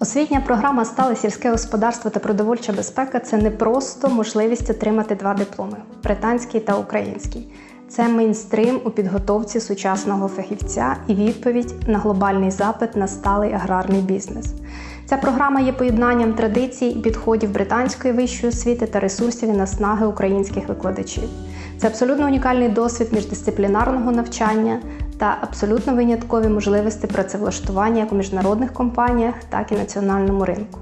Освітня програма Стале сільське господарство та продовольча безпека це не просто можливість отримати два дипломи британський та український. Це мейнстрим у підготовці сучасного фахівця і відповідь на глобальний запит на сталий аграрний бізнес. Ця програма є поєднанням традицій і підходів британської вищої освіти та ресурсів і наснаги українських викладачів. Це абсолютно унікальний досвід міждисциплінарного навчання та абсолютно виняткові можливості працевлаштування як у міжнародних компаніях, так і національному ринку.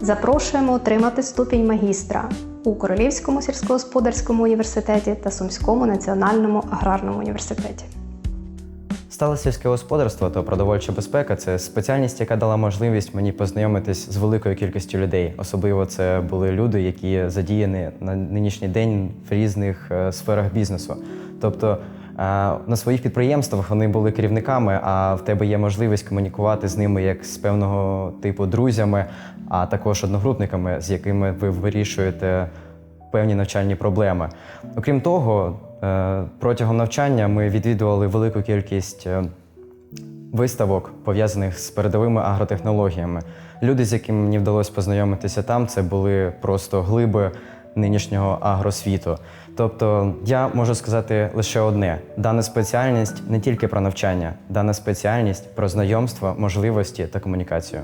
Запрошуємо отримати ступінь магістра у Королівському сільськогосподарському університеті та Сумському національному аграрному університеті. Стале сільське господарство та продовольча безпека це спеціальність, яка дала можливість мені познайомитись з великою кількістю людей. Особливо це були люди, які задіяні на нинішній день в різних е, сферах бізнесу. Тобто на своїх підприємствах вони були керівниками, а в тебе є можливість комунікувати з ними як з певного типу друзями, а також одногрупниками, з якими ви вирішуєте певні навчальні проблеми. Окрім того, е, протягом навчання ми відвідували велику кількість е, виставок, пов'язаних з передовими агротехнологіями. Люди, з якими мені вдалося познайомитися там, це були просто глиби нинішнього агросвіту. Тобто, я можу сказати лише одне: дана спеціальність не тільки про навчання, дана спеціальність про знайомство, можливості та комунікацію.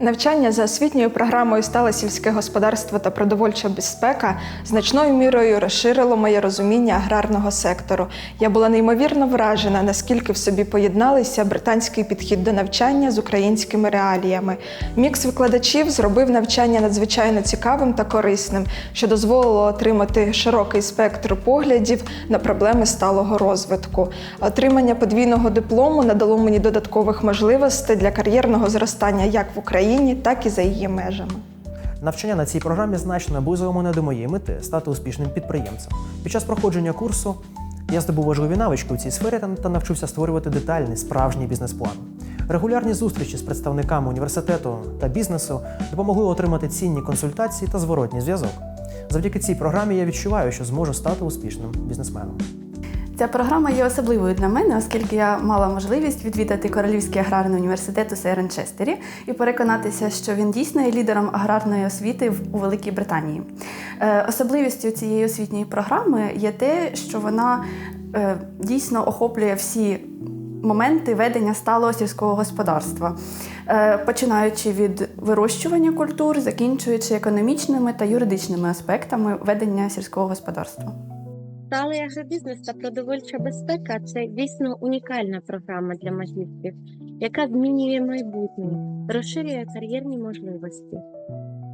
Навчання за освітньою програмою стале сільське господарство та продовольча безпека значною мірою розширило моє розуміння аграрного сектору. Я була неймовірно вражена, наскільки в собі поєдналися британський підхід до навчання з українськими реаліями. Мікс викладачів зробив навчання надзвичайно цікавим та корисним, що дозволило отримати широкий спектр поглядів на проблеми сталого розвитку. Отримання подвійного диплому надало мені додаткових можливостей для кар'єрного зростання як в Україні, так і за її межами. Навчання на цій програмі значно наблизило мене до моєї мети стати успішним підприємцем. Під час проходження курсу я здобув важливі навички у цій сфері та навчився створювати детальний справжній бізнес-план. Регулярні зустрічі з представниками університету та бізнесу допомогли отримати цінні консультації та зворотній зв'язок. Завдяки цій програмі я відчуваю, що зможу стати успішним бізнесменом. Ця програма є особливою для мене, оскільки я мала можливість відвідати Королівський аграрний університет у Сейренчестері і переконатися, що він дійсно є лідером аграрної освіти у Великій Британії. Е, Особливістю цієї освітньої програми є те, що вона е, дійсно охоплює всі моменти ведення сталого сільського господарства, е, починаючи від вирощування культур, закінчуючи економічними та юридичними аспектами ведення сільського господарства. Сталий агробізнес та продовольча безпека це дійсно унікальна програма для магістрів, яка змінює майбутнє, розширює кар'єрні можливості.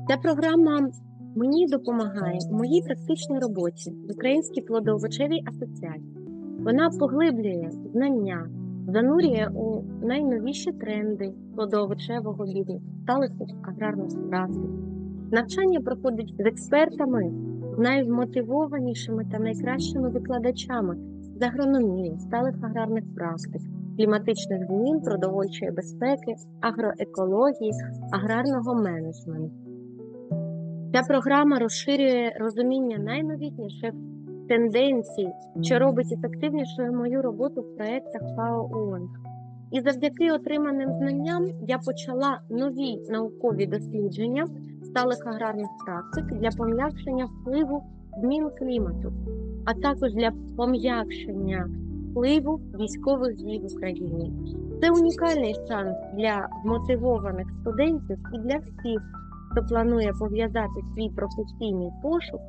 Ця програма мені допомагає у моїй практичній роботі в Українській плодоовочевій асоціації. Вона поглиблює знання, занурює у найновіші тренди плодоовочевого бізнесу, сталих аграрних практик. Навчання проходить з експертами найвмотивованішими та найкращими викладачами з агрономії, сталих аграрних практик, кліматичних змін, продовольчої безпеки, агроекології, аграрного менеджменту. Ця програма розширює розуміння найновітніших тенденцій, що робить ефективнішою мою роботу в проєктах ФАО ООН. І завдяки отриманим знанням я почала нові наукові дослідження сталих аграрних практик для пом'якшення впливу змін клімату, а також для пом'якшення впливу військових дій в Україні. Це унікальний шанс для вмотивованих студентів і для всіх, хто планує пов'язати свій професійний пошук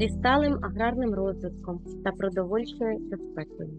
зі сталим аграрним розвитком та продовольчою безпекою.